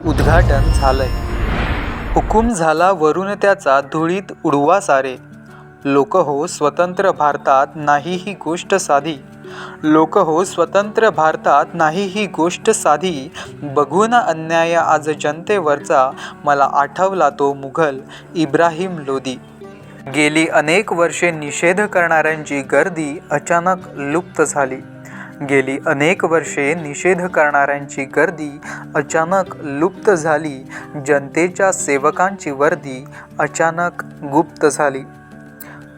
उद्घाटन झालंय. हुकूम झाला वरून त्याचा धुळीत उडवा सारे. लोक हो स्वतंत्र भारतात नाही ही गोष्ट साधी. लोक हो स्वतंत्र भारतात नाही ही गोष्ट साधी. बघून अन्याय आज जनतेवरचा मला आठवला तो मुघल इब्राहिम लोदी. गेली अनेक वर्षे निषेध करणाऱ्यांची गर्दी अचानक लुप्त झाली. गेली अनेक वर्षे निषेध करणाऱ्यांची गर्दी अचानक लुप्त झाली जनतेच्या सेवकांची वर्दी अचानक गुप्त झाली.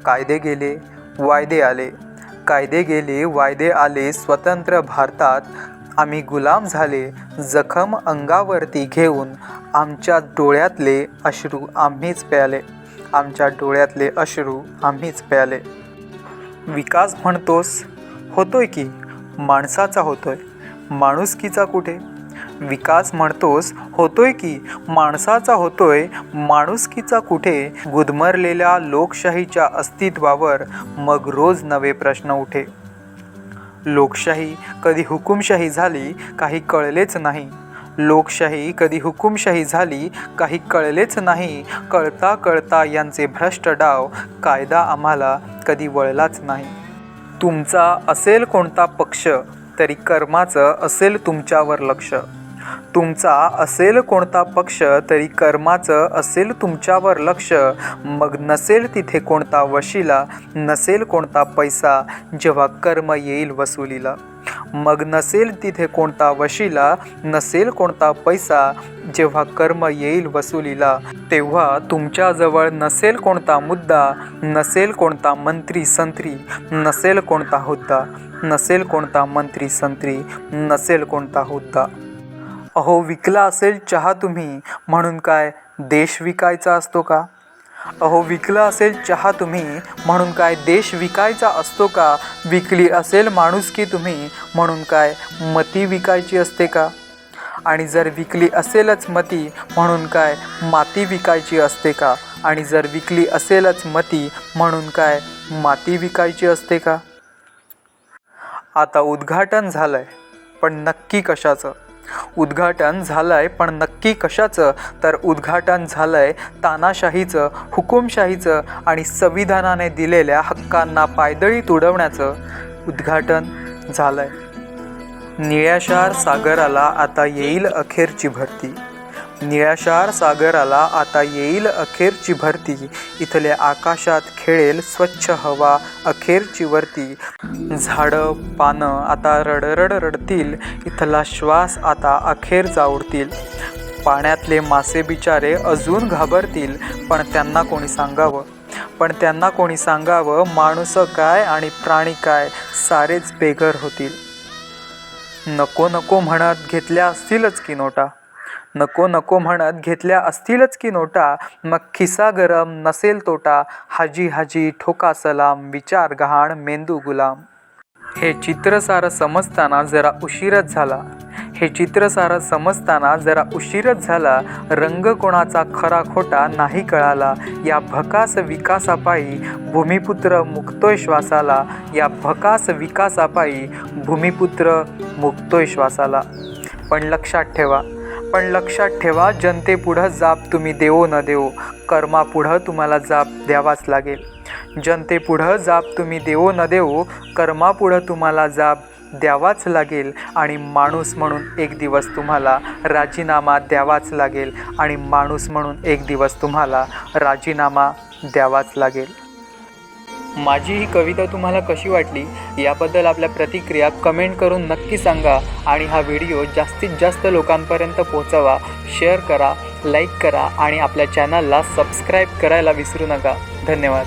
कायदे गेले वायदे आले. कायदे गेले वायदे आले स्वतंत्र भारतात आम्ही गुलाम झाले जखम अंगावरती घेऊन आमच्या डोळ्यातले अश्रू आम्हीच प्याले. आमच्या डोळ्यातले अश्रू आम्हीच प्याले. विकास म्हणतोस होतोय की? माणसाचा होतोय. माणुसकीचा कुठे? विकास म्हणतोस होतोय की? माणसाचा होतोय माणुसकीचा कुठे? गुदमरलेल्या लोकशाहीच्या अस्तित्वावर मग रोज नवे प्रश्न उठे. लोकशाही कधी हुकुमशाही झाली काही कळलेच नाही. लोकशाही कधी हुकुमशाही झाली काही कळलेच नाही. कळता कळता यांचे भ्रष्ट डाव कायदा आम्हाला कधी वळलाच नाही. तुमचा असेल कोणता पक्ष तरी कर्माचं असेल तुमच्यावर लक्ष. तुमचा असेल कोणता पक्ष तरी कर्माचं असेल तुमच्यावर लक्ष. मग नसेल तिथे कोणता वशिला नसेल कोणता पैसा जेव्हा कर्म येईल वसुलीला. मग नसेल तिथे कोणता वशिला नसेल कोणता पैसा जेव्हा कर्म येईल वसुलीला तेव्हा तुमच्याजवळ नसेल कोणता मुद्दा नसेल कोणता मंत्री संत्री नसेल कोणता हुद्दा नसेल कोणता मंत्री संत्री नसेल कोणता हुद्दा. अहो विकला असेल चहा तुम्ही म्हणून काय देश विकायचा असतो का? अहो विकला असेल चहा तुम्ही म्हणून काय देश विकायचा असतो का? विकली असेल माणूस की तुम्ही म्हणून काय मती विकायची असते का? आणि जर विकली असेलच मती म्हणून काय माती विकायची असते का? आणि जर विकली असेलच मती म्हणून काय माती विकायची असते का? आता उद्घाटन झालंय पण नक्की कशाचं? उद्घाटन झालंय पण नक्की कशाचं? तर उद्घाटन झालंय तानाशाहीचं हुकुमशाहीचं आणि संविधानाने दिलेल्या हक्कांना पायदळी तुडवण्याचं उद्घाटन झालंय. निळ्याशार सागराला आता येईल अखेरची भरती. निळ्याशार सागराला आता येईल अखेरची भरती. इथल्या आकाशात खेळेल स्वच्छ हवा अखेरची वरती. झाडं पानं आता रडरड रडतील. इथला श्वास आता अखेर जावडतील. पाण्यातले मासे बिचारे अजून घाबरतील. पण त्यांना कोणी सांगावं? पण त्यांना कोणी सांगावं? माणूस काय आणि प्राणी काय? सारेच बेघर होतील. नको नको म्हणत घेतल्या असतीलच की नोटा. नको नको म्हणत घेतल्या असतीलच की नोटा. मग खिसा गरम नसेल तोटा. हाजी हाजी ठोका सलाम विचार गहाण मेंदू गुलाम. हे चित्र सारं समजताना जरा उशीरच झाला. हे चित्र सारं समजताना जरा उशीरच झाला. रंग कोणाचा खरा खोटा नाही कळाला. या भकास विकासापायी भूमिपुत्र मुक्तोय श्वासाला. या भकास विकासापायी भूमिपुत्र मुक्तोय श्वासाला. पण लक्षात ठेवा पण लक्षात ठेवा जनतेपुढं जाप तुम्ही देवो न देवो कर्मापुढं तुम्हाला जाप द्यावाच लागेल. जनतेपुढं जाप तुम्ही देवो न देवो कर्मापुढं तुम्हाला जाप द्यावाच लागेल आणि माणूस म्हणून एक दिवस तुम्हाला राजीनामा द्यावाच लागेल आणि माणूस म्हणून एक दिवस तुम्हाला राजीनामा द्यावाच लागेल. माझी ही कविता तुम्हाला कशी वाटली याबद्दल आपल्या प्रतिक्रिया कमेंट करून नक्की सांगा आणि हा व्हिडिओ जास्तीत जास्त लोकांपर्यंत पोहोचवा. शेअर करा लाईक करा आणि आपल्या चॅनलला सबस्क्राईब करायला विसरू नका. धन्यवाद.